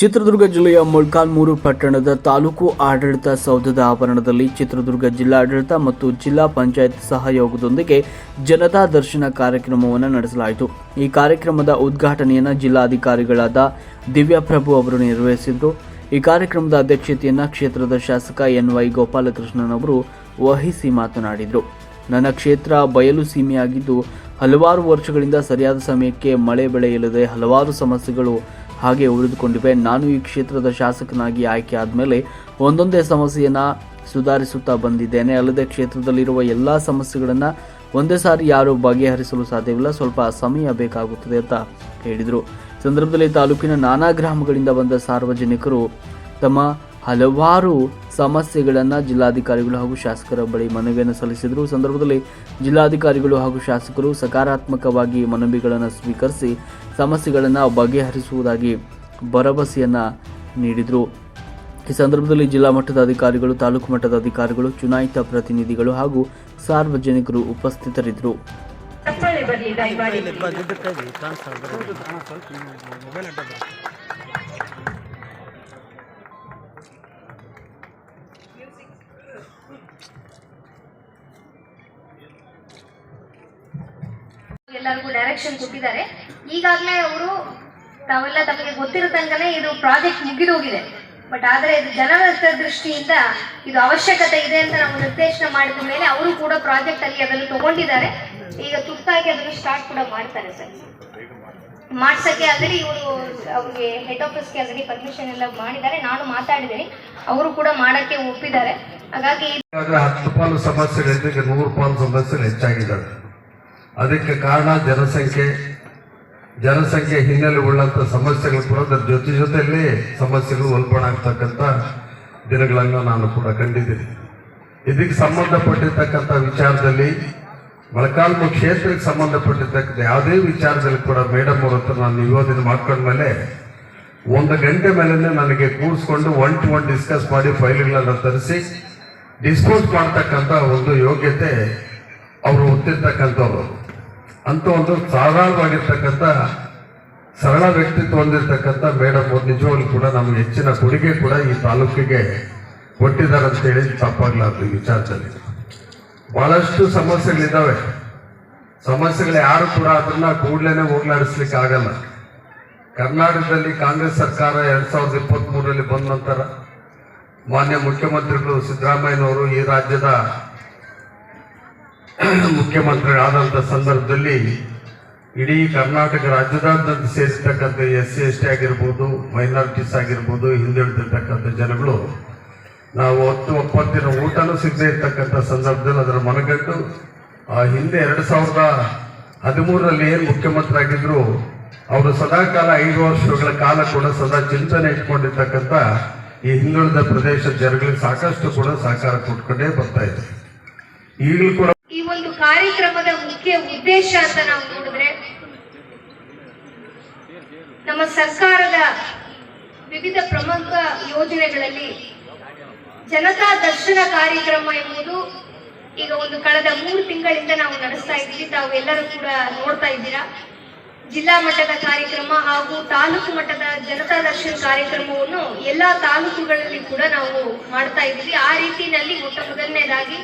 ಚಿತ್ರದುರ್ಗ ಜಿಲ್ಲೆಯ ಮೊಳ್ಕಾಲ್ಮೂರು ಪಟ್ಟಣದ ತಾಲೂಕು ಆಡಳಿತ ಸೌಧದ ಆವರಣದಲ್ಲಿ ಚಿತ್ರದುರ್ಗ ಜಿಲ್ಲಾಡಳಿತ ಮತ್ತು ಜಿಲ್ಲಾ ಪಂಚಾಯತ್ ಸಹಯೋಗದೊಂದಿಗೆ ಜನತಾ ದರ್ಶನ ಕಾರ್ಯಕ್ರಮವನ್ನು ನಡೆಸಲಾಯಿತು. ಈ ಕಾರ್ಯಕ್ರಮದ ಉದ್ಘಾಟನೆಯನ್ನು ಜಿಲ್ಲಾಧಿಕಾರಿಗಳಾದ ದಿವ್ಯಪ್ರಭು ಅವರು ನಿರ್ವಹಿಸಿದ್ದು, ಈ ಕಾರ್ಯಕ್ರಮದ ಅಧ್ಯಕ್ಷತೆಯನ್ನು ಕ್ಷೇತ್ರದ ಶಾಸಕ ಎನ್ ವೈ ಗೋಪಾಲಕೃಷ್ಣನ್ ಅವರು ವಹಿಸಿ ಮಾತನಾಡಿದರು. ನನ್ನ ಕ್ಷೇತ್ರ ಬಯಲು ಸೀಮೆಯಾಗಿದ್ದು, ಹಲವಾರು ವರ್ಷಗಳಿಂದ ಸರಿಯಾದ ಸಮಯಕ್ಕೆ ಮಳೆ ಬೆಳೆಯಿಲ್ಲದೆ ಹಲವಾರು ಸಮಸ್ಯೆಗಳು ಹಾಗೆ ಉಳಿದುಕೊಂಡಿವೆ. ನಾನು ಈ ಕ್ಷೇತ್ರದ ಶಾಸಕನಾಗಿ ಆಯ್ಕೆ ಆದಮೇಲೆ ಒಂದೊಂದೇ ಸಮಸ್ಯೆಯನ್ನು ಸುಧಾರಿಸುತ್ತಾ ಬಂದಿದ್ದೇನೆ. ಅಲ್ಲದೆ ಕ್ಷೇತ್ರದಲ್ಲಿರುವ ಎಲ್ಲ ಸಮಸ್ಯೆಗಳನ್ನು ಒಂದೇ ಸಾರಿ ಯಾರು ಬಗೆಹರಿಸಲು ಸಾಧ್ಯವಿಲ್ಲ. ಸ್ವಲ್ಪ ಸಮಯ ಬೇಕಾಗುತ್ತದೆ ಅಂತ ಹೇಳಿದರು. ಸಂದರ್ಭದಲ್ಲಿ ತಾಲೂಕಿನ ನಾನಾ ಗ್ರಾಮಗಳಿಂದ ಬಂದ ಸಾರ್ವಜನಿಕರು ತಮ್ಮ ಹಲವಾರು ಸಮಸ್ಯೆಗಳನ್ನು ಜಿಲ್ಲಾಧಿಕಾರಿಗಳು ಹಾಗೂ ಶಾಸಕರ ಬಳಿ ಮನವಿಯನ್ನು ಸಲ್ಲಿಸಿದರು. ಸಂದರ್ಭದಲ್ಲಿ ಜಿಲ್ಲಾಧಿಕಾರಿಗಳು ಹಾಗೂ ಶಾಸಕರು ಸಕಾರಾತ್ಮಕವಾಗಿ ಮನವಿಗಳನ್ನು ಸ್ವೀಕರಿಸಿ ಸಮಸ್ಯೆಗಳನ್ನು ಬಗೆಹರಿಸುವುದಾಗಿ ಭರವಸೆಯನ್ನು ನೀಡಿದರು. ಈ ಸಂದರ್ಭದಲ್ಲಿ ಜಿಲ್ಲಾ ಮಟ್ಟದ ಅಧಿಕಾರಿಗಳು ತಾಲೂಕು ಮಟ್ಟದ ಅಧಿಕಾರಿಗಳು ಚುನಾಯಿತ ಪ್ರತಿನಿಧಿಗಳು ಹಾಗೂ ಸಾರ್ವಜನಿಕರು ಉಪಸ್ಥಿತರಿದ್ದರು. ಎಲ್ಲರಿಗೂ ಡೈರೆಕ್ಷನ್ ಕೊಟ್ಟಿದ್ದಾರೆ. ಈಗಾಗಲೇ ಅವರು ತಾವೆಲ್ಲ ತಮಗೆ ಗೊತ್ತಿರತಂಗನೆ ಇದು ಪ್ರಾಜೆಕ್ಟ್ ಮುಗಿದೋಗಿದೆ ಬಟ್ ಆದರೆ ಇದು ಜನರ ದೃಷ್ಟಿಯಿಂದ ಇದು ಅವಶ್ಯಕತೆ ಇದೆ ಅಂತ ನಾವು ನಿರ್ದೇಶನ ಮಾಡಿದ ಮೇಲೆ ಅವರು ಕೂಡ ಪ್ರಾಜೆಕ್ಟ್ ಅಲ್ಲಿ ಅದನ್ನು ತಗೊಂಡಿದ್ದಾರೆ. ಈಗ ತುರ್ತಾಗಿ ಅದನ್ನು ಸ್ಟಾರ್ಟ್ ಕೂಡ ಮಾಡ್ತಾರೆ ಸರ್. ಮಾಡ್ಸಕ್ಕೆ ಆಲ್ರೆಡಿ ಇವರು ಅವ್ರಿಗೆ ಹೆಡ್ ಆಫೀಸ್ಗೆ ಆಲ್ರೆಡಿ ಪರ್ಮಿಷನ್ ಎಲ್ಲ ಮಾಡಿದ್ದಾರೆ. ನಾನು ಮಾತಾಡಿದ್ದೀನಿ. ಅವರು ಕೂಡ ಮಾಡಕ್ಕೆ ಒಪ್ಪಿದ್ದಾರೆ. ಹಾಗಾಗಿ ಹತ್ತು ಪಾಲು ಸಮಸ್ಯೆಗಳಿಂದ ನೂರು ಪಾಲು ಸಮಸ್ಯೆಗಳು ಹೆಚ್ಚಾಗಿದ್ದಾವೆ. ಅದಕ್ಕೆ ಕಾರಣ ಜನಸಂಖ್ಯೆ ಜನಸಂಖ್ಯೆ ಹಿನ್ನೆಲೆ ಉಳ್ಳಂಥ ಸಮಸ್ಯೆಗಳು ಕೂಡ ಅದರ ಜೊತೆ ಜೊತೆಯಲ್ಲಿ ಸಮಸ್ಯೆಗಳು ಉಲ್ಬಣ ಆಗ್ತಕ್ಕಂಥ ದಿನಗಳನ್ನು ನಾನು ಕೂಡ ಕಂಡಿದ್ದೀನಿ. ಇದಕ್ಕೆ ಸಂಬಂಧಪಟ್ಟಿರ್ತಕ್ಕಂಥ ವಿಚಾರದಲ್ಲಿ ಮೊಳಕಾಲ್ಮು ಕ್ಷೇತ್ರಕ್ಕೆ ಸಂಬಂಧಪಟ್ಟಿರ್ತಕ್ಕಂಥ ಯಾವುದೇ ವಿಚಾರದಲ್ಲಿ ಕೂಡ ಮೇಡಮ್ ಅವ್ರ ಹತ್ರ ನಾನು ನಿಯೋಜನೆ ಮಾಡ್ಕೊಂಡ್ಮೇಲೆ ಒಂದು ಗಂಟೆ ಮೇಲೇ ನನಗೆ ಕೂರಿಸ್ಕೊಂಡು ಒನ್ ಟು ಒನ್ ಡಿಸ್ಕಸ್ ಮಾಡಿ ಫೈಲ್ಗಳನ್ನು ತರಿಸಿ ಡಿಸ್ಪೋಸ್ ಮಾಡ್ತಕ್ಕಂಥ ಒಂದು ಯೋಗ್ಯತೆ ಅವರು ಹೊತ್ತಿರ್ತಕ್ಕಂಥವ್ರು. ಅಂತ ಒಂದು ಸಾಧಾರಣವಾಗಿರ್ತಕ್ಕಂಥ ಸರಳ ವ್ಯಕ್ತಿತ್ವ ಹೊಂದಿರತಕ್ಕಂಥ ಮೇಡಮ್ ನಿಜವಾಗ್ಲೂ ಕೂಡ ನಮ್ಮ ಹೆಚ್ಚಿನ ಕೊಡುಗೆ ಕೂಡ ಈ ತಾಲೂಕಿಗೆ ಕೊಟ್ಟಿದ್ದಾರೆ ಅಂತ ಹೇಳಿ ತಪ್ಪಾಗ್ಲಾರ್ದು ವಿಚಾರದಲ್ಲಿ. ಬಹಳಷ್ಟು ಸಮಸ್ಯೆಗಳಿದ್ದಾವೆ. ಸಮಸ್ಯೆಗಳು ಯಾರು ಕೂಡ ಅದನ್ನ ಕೂಡಲೇ ಹೋಗ್ಲಾಡಿಸ್ಲಿಕ್ಕೆ ಆಗಲ್ಲ. ಕರ್ನಾಟಕದಲ್ಲಿ ಕಾಂಗ್ರೆಸ್ ಸರ್ಕಾರ ಎರಡ್ ಸಾವಿರದ ಇಪ್ಪತ್ತ್ ಮೂರರಲ್ಲಿ ಬಂದ ನಂತರ ಮಾನ್ಯ ಮುಖ್ಯಮಂತ್ರಿಗಳು ಸಿದ್ದರಾಮಯ್ಯನವರು ಈ ರಾಜ್ಯದ ಮುಖ್ಯಮಂತ್ರಿಗಳಾದಂಥ ಸಂದರ್ಭದಲ್ಲಿ ಇಡೀ ಕರ್ನಾಟಕ ರಾಜ್ಯದಾದ್ಯಂತ ಸೇರಿರ್ತಕ್ಕಂಥ ಎಸ್ ಸಿ, ಎಸ್ ಟಿ ಆಗಿರ್ಬೋದು ಮೈನಾರಿಟೀಸ್ ಆಗಿರ್ಬೋದು, ಹಿಂದುಳಿದಿರ್ತಕ್ಕಂಥ ಜನಗಳು ನಾವು ಹತ್ತು ಒಪ್ಪತ್ತಿನ ಊಟನೂ ಸಿಗದೇ ಇರ್ತಕ್ಕಂಥ ಸಂದರ್ಭದಲ್ಲಿ ಅದರ ಮನಗಟ್ಟು, ಆ ಹಿಂದೆ ಎರಡು ಸಾವಿರದ ಹದಿಮೂರರಲ್ಲಿ ಏನು ಮುಖ್ಯಮಂತ್ರಿ ಆಗಿದ್ರು ಅವರು ಸದಾಕಾಲ ಐದು ವರ್ಷಗಳ ಕಾಲ ಕೂಡ ಸದಾ ಚಿಂತನೆ ಇಟ್ಕೊಂಡಿರ್ತಕ್ಕಂಥ ಈ ಹಿಂದುಳಿದ ಪ್ರದೇಶದ ಜನಗಳಿಗೆ ಸಾಕಷ್ಟು ಕೂಡ ಸಹಕಾರ ಕೊಟ್ಕೊಂಡೇ ಬರ್ತಾ ಇದೆ ಈಗಲೂ ಕೂಡ ಈ ಒಂದು ಕಾರ್ಯಕ್ರಮದ ಮುಖ್ಯ ಉದ್ದೇಶ ಅಂತ ನಾವು ನೋಡಿದ್ರೆ ನಮ್ಮ ಸರ್ಕಾರದ ವಿವಿಧ ಪ್ರಮುಖ ಯೋಜನೆಗಳಲ್ಲಿ ಜನತಾ ದರ್ಶನ ಕಾರ್ಯಕ್ರಮ ಎಂಬುದು ಈಗ ಒಂದು ಕಳೆದ ಮೂರು ತಿಂಗಳಿಂದ ನಾವು ನಡೆಸ್ತಾ ಇದ್ದೀವಿ. ತಾವು ಎಲ್ಲರೂ ಕೂಡ ನೋಡ್ತಾ ಇದ್ದೀರಾ. ಜಿಲ್ಲಾ ಮಟ್ಟದ ಕಾರ್ಯಕ್ರಮ ಹಾಗೂ ತಾಲೂಕು ಮಟ್ಟದ ಜನತಾ ದರ್ಶನ ಕಾರ್ಯಕ್ರಮವನ್ನು ಎಲ್ಲಾ ತಾಲೂಕುಗಳಲ್ಲಿ ಕೂಡ ನಾವು ಮಾಡ್ತಾ ಇದ್ದೀವಿ. ಆ ರೀತಿಯಲ್ಲಿ ಮೊಟ್ಟ ಮೊದಲನೇದಾಗಿ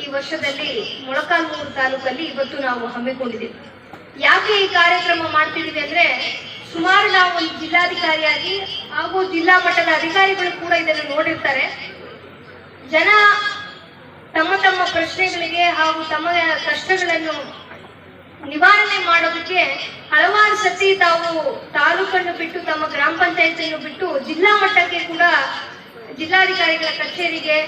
ಈ ವರ್ಷದಲ್ಲಿ ಮೊಳಕಾಲ್ಮೂರು ತಾಲೂಕಲ್ಲಿ ಇವತ್ತು ನಾವು ಹಮ್ಮಿಕೊಂಡಿದ್ದೀವಿ. ಯಾಕೆ ಈ ಕಾರ್ಯಕ್ರಮ ಮಾಡ್ತಿದ್ದೀವಿ ಅಂದ್ರೆ ಸುಮಾರು ನಾವು ಒಂದು ಜಿಲ್ಲಾಧಿಕಾರಿಯಾಗಿ ಹಾಗೂ ಜಿಲ್ಲಾ ಮಟ್ಟದ ಅಧಿಕಾರಿಗಳು ಕೂಡ ಇದನ್ನು ನೋಡಿರ್ತಾರೆ. ಜನ ತಮ್ಮ ತಮ್ಮ ಪ್ರಶ್ನೆಗಳಿಗೆ ಹಾಗೂ ತಮ್ಮ ಕಷ್ಟಗಳನ್ನು ನಿವಾರಣೆ ಮಾಡೋದಕ್ಕೆ ಹಲವಾರು ಸತಿ ತಾವು ತಾಲೂಕನ್ನು ಬಿಟ್ಟು ತಮ್ಮ ಗ್ರಾಮ ಪಂಚಾಯತಿಯನ್ನು ಬಿಟ್ಟು ಜಿಲ್ಲಾ ಮಟ್ಟಕ್ಕೆ ಕೂಡ ಜಿಲ್ಲಾಧಿಕಾರಿಗಳ ಕಚೇರಿಗೆ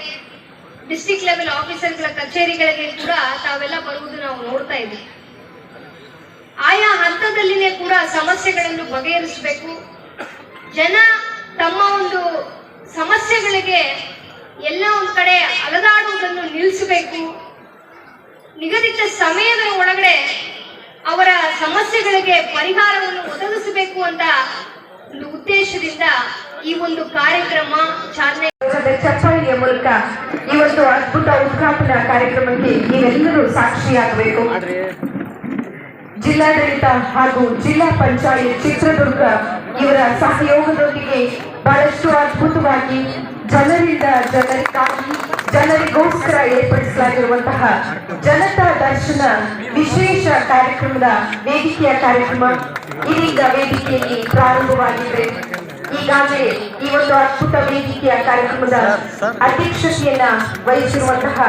ಡಿಸ್ಟಿಕ್ ಲೆವೆಲ್ ಆಫೀಸರ್ಗಳ ಕಚೇರಿಗಳಿಗೆ ಕೂಡ ತಾವೆಲ್ಲ ಬರುವುದು ನಾವು ನೋಡ್ತಾ ಇದ್ದೀವಿ. ಆಯಾ ಹಂತದಲ್ಲಿನೇ ಕೂಡ ಸಮಸ್ಯೆಗಳನ್ನು ಬಗೆಹರಿಸಬೇಕು. ಜನ ತಮ್ಮ ಒಂದು ಸಮಸ್ಯೆಗಳಿಗೆ ಎಲ್ಲ ಒಂದು ಕಡೆ ಅಲದಾಡುವುದನ್ನು ನಿಲ್ಲಿಸಬೇಕು. ನಿಗದಿತ ಸಮಯದ ಒಳಗಡೆ ಅವರ ಸಮಸ್ಯೆಗಳಿಗೆ ಪರಿಹಾರವನ್ನು ಒದಗಿಸಬೇಕು ಅಂತ ಒಂದು ಉದ್ದೇಶದಿಂದ ಈ ಒಂದು ಕಾರ್ಯಕ್ರಮ ಚಾಲನೆ ಚಪ್ಪಾಳಿಯ ಮೂಲಕ ಈ ಒಂದು ಅದ್ಭುತ ಉದ್ಘಾಟನಾ ಕಾರ್ಯಕ್ರಮಕ್ಕೆ ನೀವೆಲ್ಲರೂ ಸಾಕ್ಷಿಯಾಗಬೇಕು. ಜಿಲ್ಲಾಡಳಿತ ಹಾಗೂ ಜಿಲ್ಲಾ ಪಂಚಾಯತ್ ಚಿತ್ರದುರ್ಗ ಇವರ ಸಹಯೋಗದೊಂದಿಗೆ ಬಹಳಷ್ಟು ಅದ್ಭುತವಾಗಿ ಜನರಿಂದ ಜನರಿಗಾಗಿ ಜನರಿಗೋಸ್ಕರ ಏರ್ಪಡಿಸಲಾಗಿರುವಂತಹ ಜನತಾ ದರ್ಶನ ವಿಶೇಷ ಕಾರ್ಯಕ್ರಮದ ವೇದಿಕೆಯ ಕಾರ್ಯಕ್ರಮ ಇದೀಗ ವೇದಿಕೆಯಲ್ಲಿ ಪ್ರಾರಂಭವಾಗಿದೆ. ಈಗಾಗಲೇ ಈ ಒಂದು ಅದ್ಭುತ ವೇದಿಕೆಯ ಕಾರ್ಯಕ್ರಮದ ಅಧ್ಯಕ್ಷತೆಯನ್ನ ವಹಿಸಿರುವಂತಹ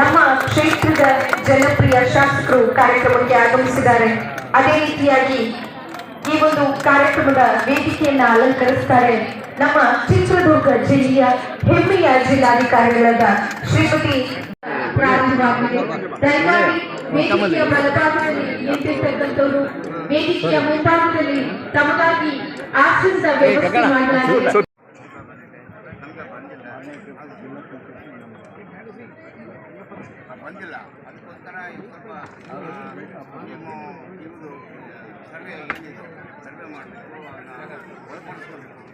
ನಮ್ಮ ಕ್ಷೇತ್ರದ ಜನಪ್ರಿಯ ಶಾಸಕರು ಕಾರ್ಯಕ್ರಮಕ್ಕೆ ಆಗಮಿಸಿದ್ದಾರೆ. ಅದೇ ರೀತಿಯಾಗಿ ಈ ಒಂದು ಕಾರ್ಯಕ್ರಮದ ವೇದಿಕೆಯನ್ನ ಅಲಂಕರಿಸ್ತಾರೆ ನಮ್ಮ ಚಿತ್ರದುರ್ಗ ಜಿಲ್ಲೆಯ ಹೆಮ್ಮೆಯ ಜಿಲ್ಲಾಧಿಕಾರಿಗಳಾದ ಶ್ರೀಮತಿ ಪ್ರಾರಂಭವಾಗಿದೆ ವೇದಿಕೆಯ ಬಲಭಾಗದಲ್ಲಿ ನಿಂತಿರ್ತಕ್ಕಂಥವರು, ವೇದಿಕೆಯ ಮುಂಭಾಗದಲ್ಲಿ ತಮಗಾಗಿ ವ್ಯವಸ್ಥೆ ಬಂದಿಲ್ಲ ಅದಕ್ಕೋಸ್ಕರ ಸ್ವಲ್ಪ ಸರ್ವೆ ಸರ್ವೆ ಮಾಡಬೇಕು ಒಳಪಡಿಸ್ಕೊಳ್ಬೇಕು